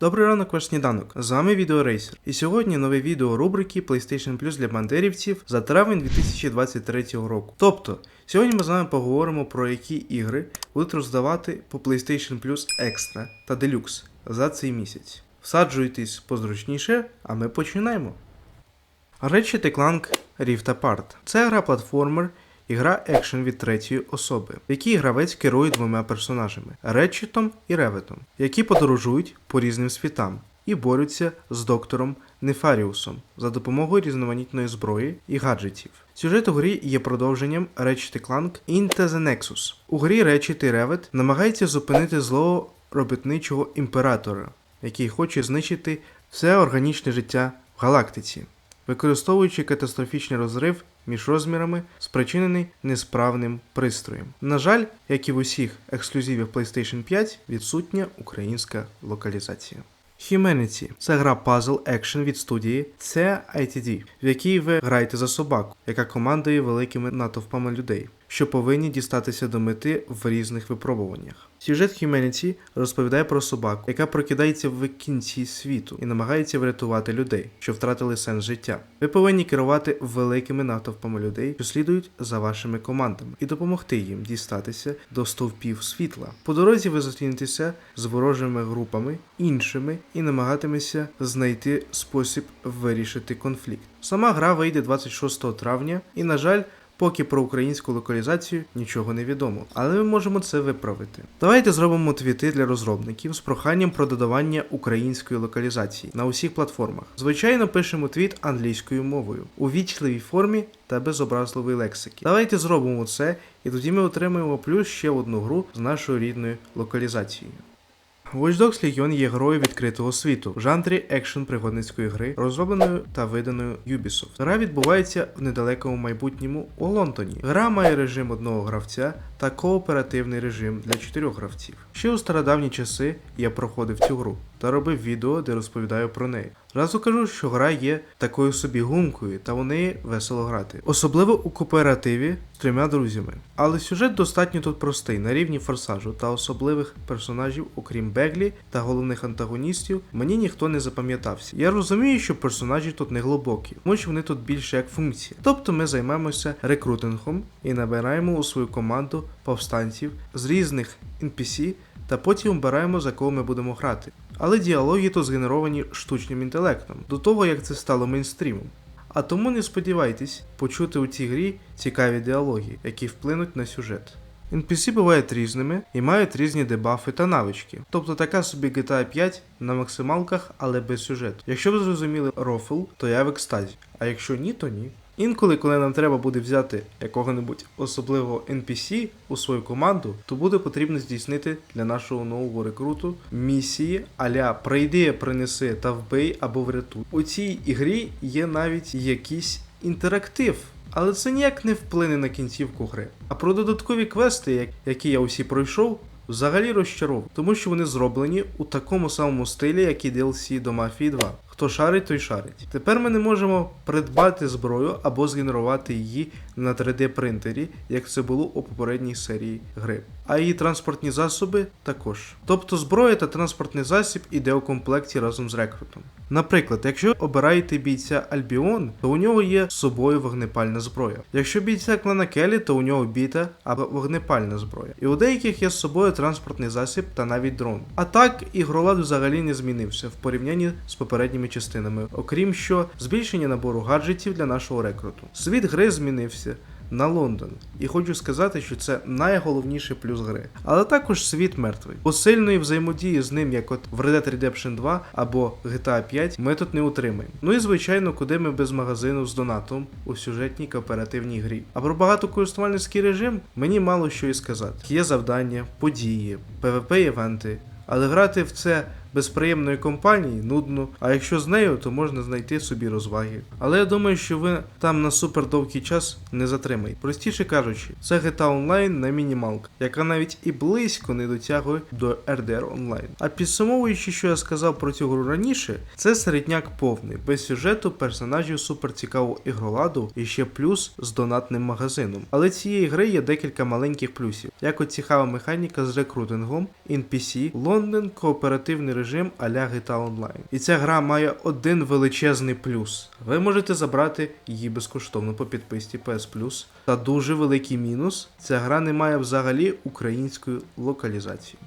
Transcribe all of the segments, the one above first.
Добрий ранок, ваш сніданок. З вами Відеорейсер. І сьогодні нове відео рубрики PlayStation Plus для бандерівців за травень 2023 року. Тобто, сьогодні ми з вами поговоримо про які ігри будуть роздавати по PlayStation Plus Extra та Deluxe за цей місяць. Всаджуйтесь позручніше, а ми починаємо. Ratchet Clank Rift Apart. Це гра платформер і гра екшен від третьої особи, в якій гравець керує двома персонажами Ретчетом і Реветом, які подорожують по різним світам і борються з доктором Нефаріусом за допомогою різноманітної зброї і гаджетів. Сюжет у грі є продовженням Ratchet Clank Into the Nexus. У грі Ratchet і Ревет намагаються зупинити злого робітничого імператора, який хоче знищити все органічне життя в галактиці використовуючи катастрофічний розрив між розмірами, спричинений несправним пристроєм. На жаль, як і в усіх ексклюзивів PlayStation 5, відсутня українська локалізація. Humanity – це гра пазл екшен від студії CITD, в якій ви граєте за собаку, яка командує великими натовпами людей, що повинні дістатися до мети в різних випробуваннях. Сюжет Humanity розповідає про собаку, яка прокидається в кінці світу і намагається врятувати людей, що втратили сенс життя. Ви повинні керувати великими натовпами людей, що слідують за вашими командами, і допомогти їм дістатися до стовпів світла. По дорозі ви зустрінетеся з ворожими групами, іншими і намагатиметеся знайти спосіб вирішити конфлікт. Сама гра вийде 26 травня, і, на жаль, Поки про українську локалізацію нічого не відомо, але ми можемо це виправити. Давайте зробимо твіти для розробників з проханням про додавання української локалізації на усіх платформах. Звичайно, пишемо твіт англійською мовою у вічливій формі та без образливої лексики. Давайте зробимо це, і тоді ми отримаємо плюс ще одну гру з нашою рідною локалізацією. Watch Dogs Legion є грою відкритого світу в жанрі екшн пригодницької гри, розробленою та виданою Ubisoft. Гра відбувається в недалекому майбутньому у Лондоні. Гра має режим одного гравця та кооперативний режим для чотирьох гравців. Ще у стародавні часи я проходив цю гру та робив відео, де розповідаю про неї. Разу кажу, що гра є такою собі гумкою, та у неї весело грати. Особливо у кооперативі з трьома друзями. Але сюжет достатньо тут простий, на рівні форсажу та особливих персонажів, окрім Беглі та головних антагоністів, мені ніхто не запам'ятався. Я розумію, що персонажі тут не глибокі, тому що вони тут більше як функція. Тобто ми займаємося рекрутингом і набираємо у свою команду повстанців з різних NPC та потім обираємо за кого ми будемо грати. Але діалоги тут згенеровані штучним інтелектом, до того як це стало мейнстрімом. А тому не сподівайтесь почути у цій грі цікаві діалоги, які вплинуть на сюжет. NPC бувають різними і мають різні дебафи та навички. Тобто така собі GTA 5 на максималках, але без сюжету. Якщо ви зрозуміли рофл, то я в екстазі, а якщо ні, то ні. Інколи, коли нам треба буде взяти якого-небудь особливого NPC у свою команду, то буде потрібно здійснити для нашого нового рекруту місії аля прийди, принеси та вбий або врятуй. У цій ігрі є навіть якийсь інтерактив. Але це ніяк не вплине на кінцівку гри. А про додаткові квести, які я усі пройшов, взагалі розчаровую, тому що вони зроблені у такому самому стилі, як і DLC до Mafia 2. Хто шарить, той шарить. Тепер ми не можемо придбати зброю або згенерувати її на 3D принтері, як це було у попередній серії гри. А її транспортні засоби також. Тобто зброя та транспортний засіб іде у комплекті разом з рекрутом. Наприклад, якщо обираєте бійця Альбіон, то у нього є з собою вогнепальна зброя. Якщо бійця клана Келі, то у нього біта або вогнепальна зброя. І у деяких є з собою транспортний засіб та навіть дрон. А так, ігролад взагалі не змінився в порівнянні з попередніми частинами, окрім що збільшення набору гаджетів для нашого рекруту. Світ гри змінився. На Лондон, і хочу сказати, що це найголовніший плюс гри. Але також світ мертвий. Бо сильної взаємодії з ним, як от в Red Dead Redemption 2 або GTA 5, ми тут не утримаємо. Ну і звичайно, куди ми без магазину з донатом у сюжетній кооперативній грі. А про багатокористувальницький режим мені мало що і сказати. Є завдання, події, PvP-івенти. Але грати в це без приємної компанії нудно, а якщо з нею, то можна знайти собі розваги. Але я думаю, що ви там на супер довгий час не затримаєте. Простіше кажучи, це GTA Online на мінімалках, яка навіть і близько не дотягує до RDR Online. А підсумовуючи, що я сказав про цю гру раніше, це середняк повний, без сюжету, персонажів, супер цікавого ігроладу і ще плюс з донатним магазином. Але цієї гри є декілька маленьких плюсів, як от цікава механіка з рекрутингом, NPC, Лондон, кооперативний режим режим а-ля GTA Online. І ця гра має один величезний плюс. Ви можете забрати її безкоштовно по підписці PS Plus. Та дуже великий мінус ця гра не має взагалі української локалізації.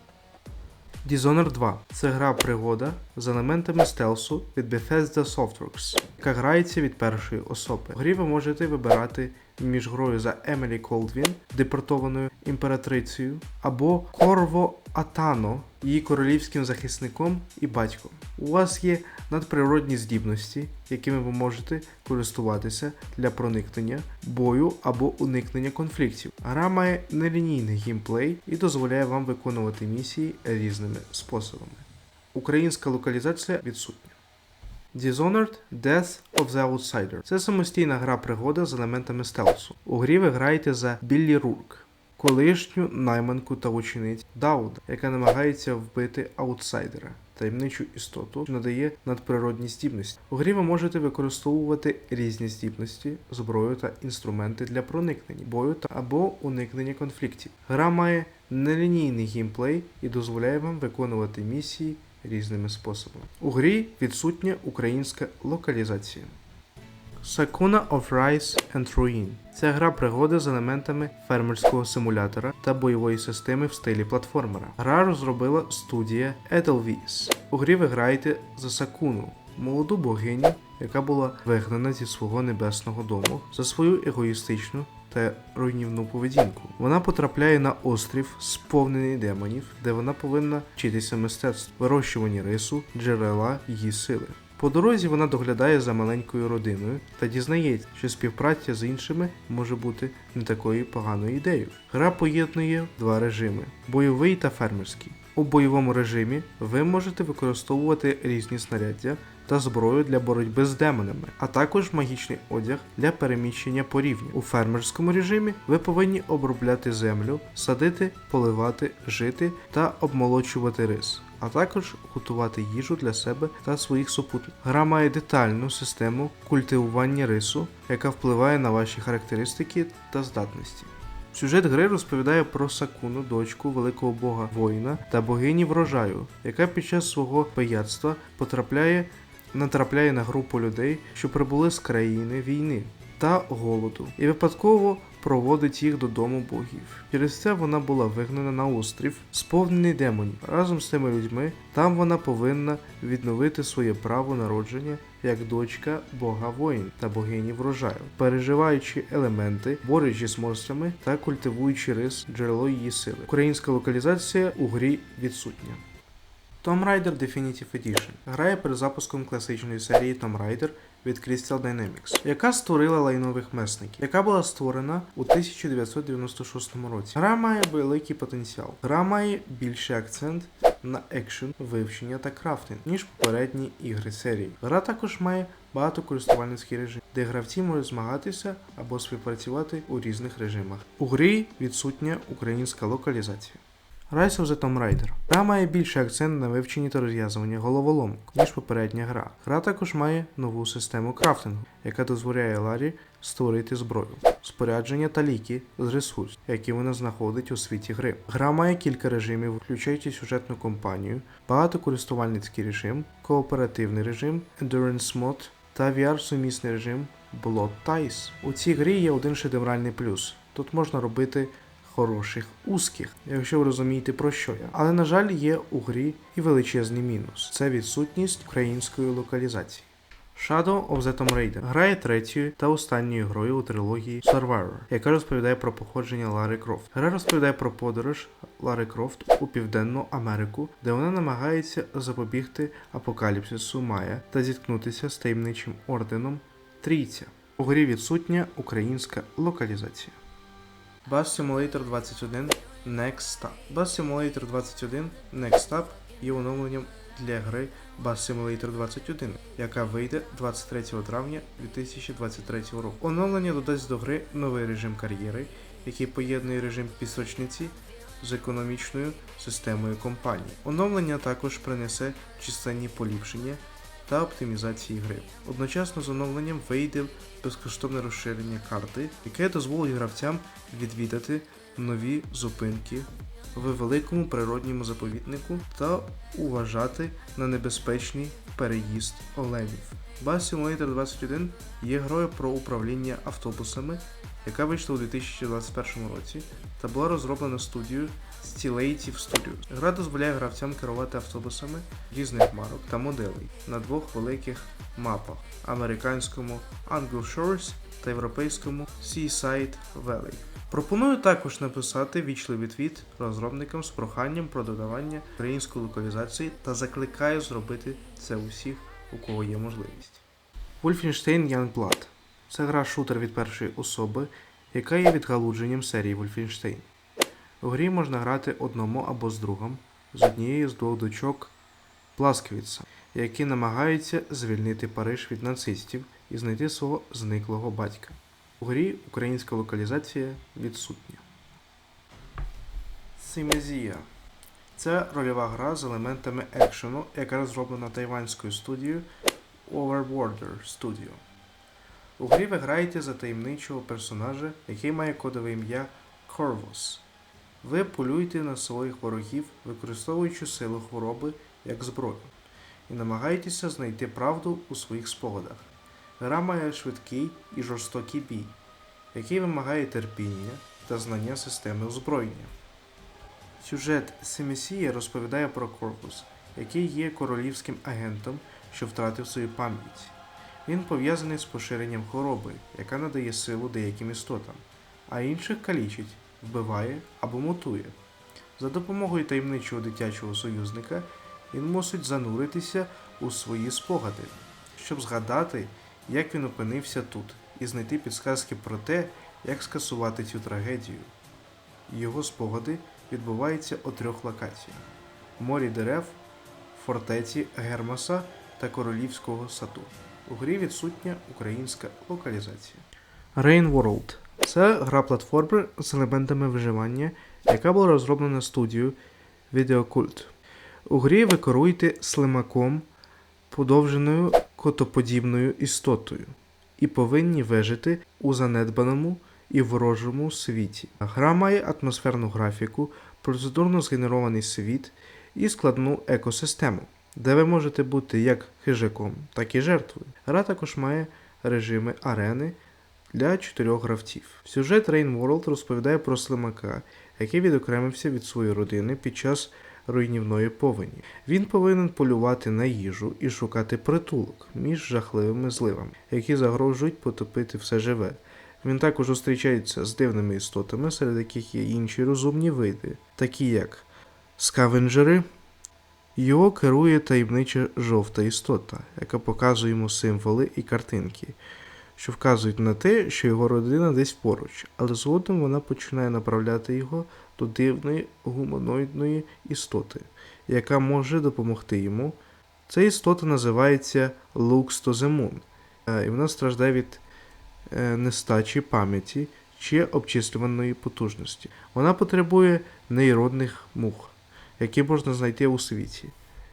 Dishonored 2 це гра пригода з елементами стелсу від Bethesda Softworks, яка грається від першої особи. В грі ви можете вибирати між грою за Емілі Колдвін, депортованою імператрицею, або Корво Атано, її королівським захисником і батьком. У вас є надприродні здібності, якими ви можете користуватися для проникнення, бою або уникнення конфліктів. Гра має нелінійний геймплей і дозволяє вам виконувати місії різними способами. Українська локалізація відсутня. Dishonored Death of the Outsider це самостійна гра пригода з елементами стелсу. У грі ви граєте за Біллі Рурк, колишню найманку та ученицю Дауда, яка намагається вбити аутсайдера. Таємничу істоту що надає надприродні здібності. У грі ви можете використовувати різні здібності, зброю та інструменти для проникнення, бою та або уникнення конфліктів. Гра має нелінійний геймплей і дозволяє вам виконувати місії різними способами. У грі відсутня українська локалізація. Sakuna of Rice and Ruin це гра пригоди з елементами фермерського симулятора та бойової системи в стилі платформера. Гра розробила студія Edelweiss. У грі ви граєте за Сакуну, молоду богиню, яка була вигнана зі свого небесного дому за свою егоїстичну та руйнівну поведінку. Вона потрапляє на острів, сповнений демонів, де вона повинна вчитися мистецтву, вирощуванні рису, джерела її сили. По дорозі вона доглядає за маленькою родиною та дізнається, що співпраця з іншими може бути не такою поганою ідеєю. Гра поєднує два режими: бойовий та фермерський. У бойовому режимі ви можете використовувати різні снаряддя та зброю для боротьби з демонами, а також магічний одяг для переміщення по рівню. У фермерському режимі ви повинні обробляти землю, садити, поливати, жити та обмолочувати рис. А також готувати їжу для себе та своїх супутників. Гра має детальну систему культивування рису, яка впливає на ваші характеристики та здатності. Сюжет гри розповідає про Сакуну, дочку великого бога воїна та богині врожаю, яка під час свого пияцтва потрапляє, натрапляє на групу людей, що прибули з країни війни та голоду, і випадково проводить їх додому богів. Через це вона була вигнана на острів, сповнений демонів. Разом з цими людьми там вона повинна відновити своє право народження як дочка бога воїн та богині врожаю, переживаючи елементи, борючи з монстрами та культивуючи рис джерело її сили. Українська локалізація у грі відсутня. Tomb Raider Definitive Edition грає перед запуском класичної серії Tomb Raider від Crystal Dynamics, яка створила лайнових месників, яка була створена у 1996 році. Гра має великий потенціал. Гра має більший акцент на екшен, вивчення та крафтинг, ніж попередні ігри серії. Гра також має багатокористувальницький режим, де гравці можуть змагатися або співпрацювати у різних режимах. У грі відсутня українська локалізація. Rise of the Tomb Raider. Гра має більший акцент на вивченні та розв'язуванні головоломок, ніж попередня гра. Гра також має нову систему крафтингу, яка дозволяє Ларі створити зброю, спорядження та ліки з ресурсів, які вона знаходить у світі гри. Гра має кілька режимів, включаючи сюжетну кампанію, багатокористувальницький режим, кооперативний режим, Endurance Mode та VR-сумісний режим Blood Ties. У цій грі є один шедевральний плюс. Тут можна робити хороших узких, якщо ви розумієте про що я. Але на жаль, є у грі і величезний мінус це відсутність української локалізації. Shadow of the Tomb Raider грає третьою та останньою грою у трилогії Survivor, яка розповідає про походження Лари Крофт. Гра розповідає про подорож Лари Крофт у Південну Америку, де вона намагається запобігти апокаліпсису Майя та зіткнутися з таємничим орденом Трійця. У грі відсутня українська локалізація. Bus Simulator 21 Next Stop. Bus Simulator 21 Next Stop є оновленням для гри Bus Simulator 21, яка вийде 23 травня 2023 року. Оновлення додасть до гри новий режим кар'єри, який поєднує режим пісочниці з економічною системою компанії. Оновлення також принесе численні поліпшення та оптимізації гри. Одночасно з оновленням вийде безкоштовне розширення карти, яке дозволить гравцям відвідати нові зупинки в великому природньому заповіднику та уважати на небезпечний переїзд оленів. Bus Simulator 21 є грою про управління автобусами, яка вийшла у 2021 році та була розроблена студією Stillative Studios. Гра дозволяє гравцям керувати автобусами різних марок та моделей на двох великих мапах американському Angle Shores та європейському Seaside Valley. Пропоную також написати вічливий твіт розробникам з проханням про додавання української локалізації та закликаю зробити це усіх, у кого є можливість. Wolfenstein Youngblood – це гра шутер від першої особи, яка є відгалудженням серії Wolfenstein. У грі можна грати одному або з другом з однією з двох дочок Пласкевіца, які намагаються звільнити Париж від нацистів і знайти свого зниклого батька. У грі українська локалізація відсутня. Симезія це рольова гра з елементами екшену, яка розроблена тайванською студією Overworlder Studio. У грі ви граєте за таємничого персонажа, який має кодове ім'я Corvus. Ви полюєте на своїх ворогів, використовуючи силу хвороби як зброю, і намагаєтеся знайти правду у своїх спогадах. Гра має швидкий і жорстокий бій, який вимагає терпіння та знання системи озброєння. Сюжет Семісія розповідає про Корпус, який є королівським агентом, що втратив свою пам'ять. Він пов'язаний з поширенням хвороби, яка надає силу деяким істотам, а інших калічить, вбиває або мутує. За допомогою таємничого дитячого союзника він мусить зануритися у свої спогади, щоб згадати, як він опинився тут, і знайти підсказки про те, як скасувати цю трагедію. Його спогади відбуваються у трьох локаціях: морі дерев, фортеці Гермаса та Королівського саду. У грі відсутня українська локалізація. Rain World це гра платформер з елементами виживання, яка була розроблена студією Videocult. У грі ви керуєте слимаком, подовженою котоподібною істотою, і повинні вижити у занедбаному і ворожому світі. Гра має атмосферну графіку, процедурно згенерований світ і складну екосистему, де ви можете бути як хижаком, так і жертвою. Гра також має режими арени для чотирьох гравців. Сюжет Rain World розповідає про слимака, який відокремився від своєї родини під час руйнівної повені. Він повинен полювати на їжу і шукати притулок між жахливими зливами, які загрожують потопити все живе. Він також зустрічається з дивними істотами, серед яких є інші розумні види, такі як скавенджери. Його керує таємнича жовта істота, яка показує йому символи і картинки, що вказують на те, що його родина десь поруч, але згодом вона починає направляти його до дивної гуманоїдної істоти, яка може допомогти йому. Ця істота називається Lux to е, і вона страждає від е, нестачі пам'яті чи обчислюваної потужності. Вона потребує нейронних мух, які можна знайти у світі.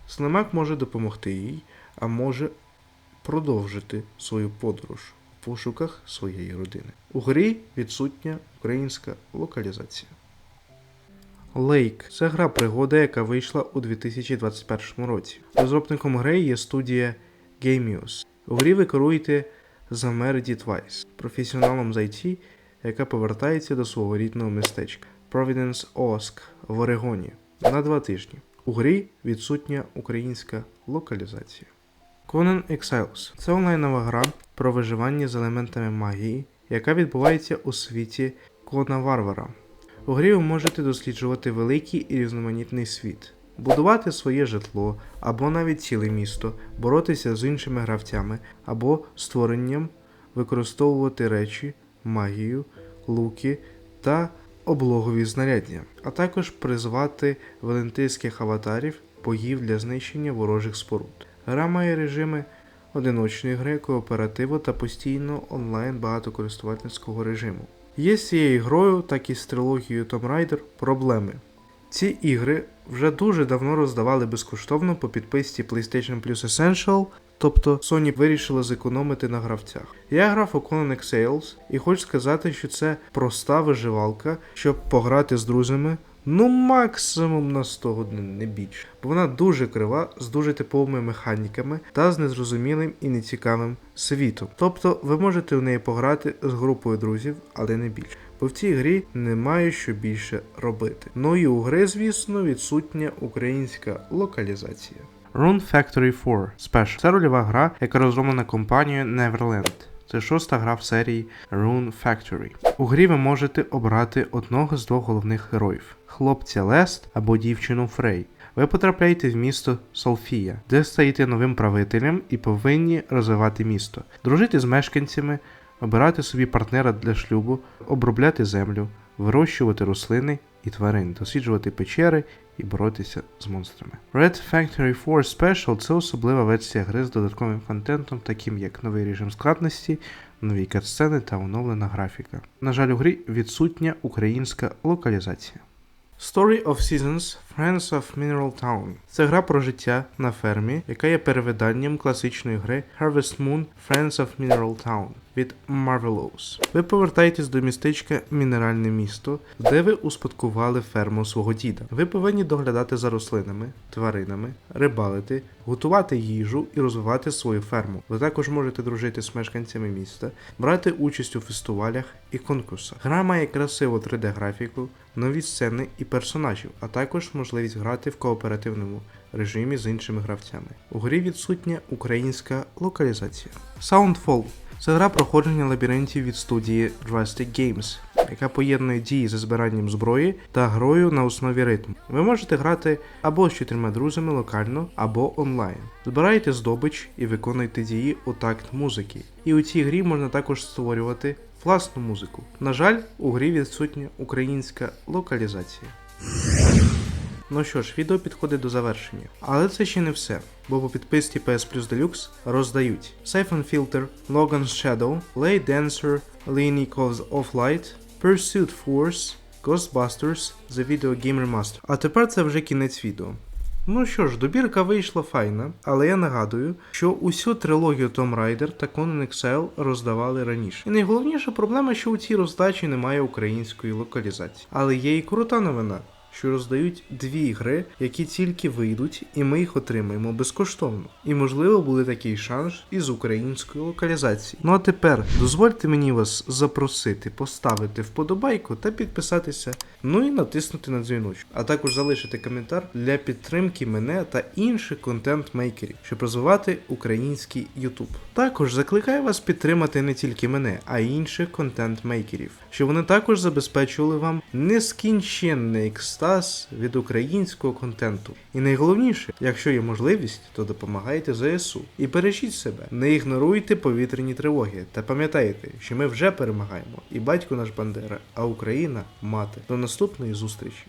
Слимак може допомогти їй, а може продовжити свою подорож пошуках своєї родини. У грі відсутня українська локалізація. Лейк це гра пригода, яка вийшла у 2021 році. Розробником гри є студія Gamios. У грі ви керуєте за Meredith Weiss, професіоналом з IT, яка повертається до свого рідного містечка Providence Оск в Орегоні на два тижні. У грі відсутня українська локалізація. Conan Exiles це онлайнова гра про виживання з елементами магії, яка відбувається у світі Кона Варвара. У грі ви можете досліджувати великий і різноманітний світ, будувати своє житло або навіть ціле місто, боротися з іншими гравцями або створенням, використовувати речі, магію, луки та облогові знаряддя, а також призвати валентинських аватарів боїв для знищення ворожих споруд. Гра має режими одиночної гри, кооперативу та постійно онлайн багатокористувательського режиму. Є з цією грою, так і з трилогією Tomb Raider проблеми. Ці ігри вже дуже давно роздавали безкоштовно по підписці PlayStation Plus Essential Тобто Sony вирішила зекономити на гравцях. Я грав у Connect Sales і хочу сказати, що це проста виживалка, щоб пограти з друзями. Ну, максимум на 100 годин, не більше. Бо вона дуже крива, з дуже типовими механіками та з незрозумілим і нецікавим світом. Тобто ви можете в неї пограти з групою друзів, але не більше. Бо в цій грі немає що більше робити. Ну і у гри, звісно, відсутня українська локалізація. Rune Factory 4 Special. Це рольова гра, яка розроблена компанією Neverland. Це шоста гра в серії Rune Factory. У грі ви можете обрати одного з двох головних героїв: хлопця Лест або дівчину Фрей. Ви потрапляєте в місто Солфія, де стаєте новим правителем і повинні розвивати місто, дружити з мешканцями, обирати собі партнера для шлюбу, обробляти землю, вирощувати рослини і тварин, досліджувати печери і боротися з монстрами. Red Factory 4 Special це особлива версія гри з додатковим контентом, таким як новий режим складності, нові катсцени та оновлена графіка. На жаль, у грі відсутня українська локалізація. Story of Seasons Friends of Mineral Town це гра про життя на фермі, яка є перевиданням класичної гри Harvest Moon Friends of Mineral Town від Marvelous. Ви повертаєтесь до містечка Мінеральне місто, де ви успадкували ферму свого діда. Ви повинні доглядати за рослинами, тваринами, рибалити, готувати їжу і розвивати свою ферму. Ви також можете дружити з мешканцями міста, брати участь у фестивалях і конкурсах. Гра має красиву 3D графіку, нові сцени і персонажів, а також можливість грати в кооперативному режимі з іншими гравцями. У грі відсутня українська локалізація. Soundfall це гра проходження лабіринтів від студії Drastic Games, яка поєднує дії за збиранням зброї та грою на основі ритму. Ви можете грати або з чотирма друзями локально, або онлайн. Збирайте здобич і виконуйте дії у такт музики. І у цій грі можна також створювати власну музику. На жаль, у грі відсутня українська локалізація. Ну що ж, відео підходить до завершення. Але це ще не все, бо по підписці PS Plus Deluxe роздають Siphon Filter, Logan's Shadow, Lay Dancer, Leaning of Light, Pursuit Force, Ghostbusters, The Video Game Remaster. А тепер це вже кінець відео. Ну що ж, добірка вийшла файна, але я нагадую, що усю трилогію Tomb Raider та Conan Exile роздавали раніше. І найголовніша проблема, що у цій роздачі немає української локалізації. Але є і крута новина. Що роздають дві гри, які тільки вийдуть, і ми їх отримаємо безкоштовно. І можливо буде такий шанс із української локалізації. Ну а тепер дозвольте мені вас запросити, поставити вподобайку та підписатися, ну і натиснути на дзвіночок, а також залишити коментар для підтримки мене та інших контент-мейкерів, щоб розвивати український YouTube. Також закликаю вас підтримати не тільки мене, а й інших контент-мейкерів, щоб вони також забезпечували вам нескінченний екстаз від українського контенту. І найголовніше, якщо є можливість, то допомагайте ЗСУ і бережіть себе, не ігноруйте повітряні тривоги та пам'ятайте, що ми вже перемагаємо, і батько наш Бандера, а Україна мати. До наступної зустрічі.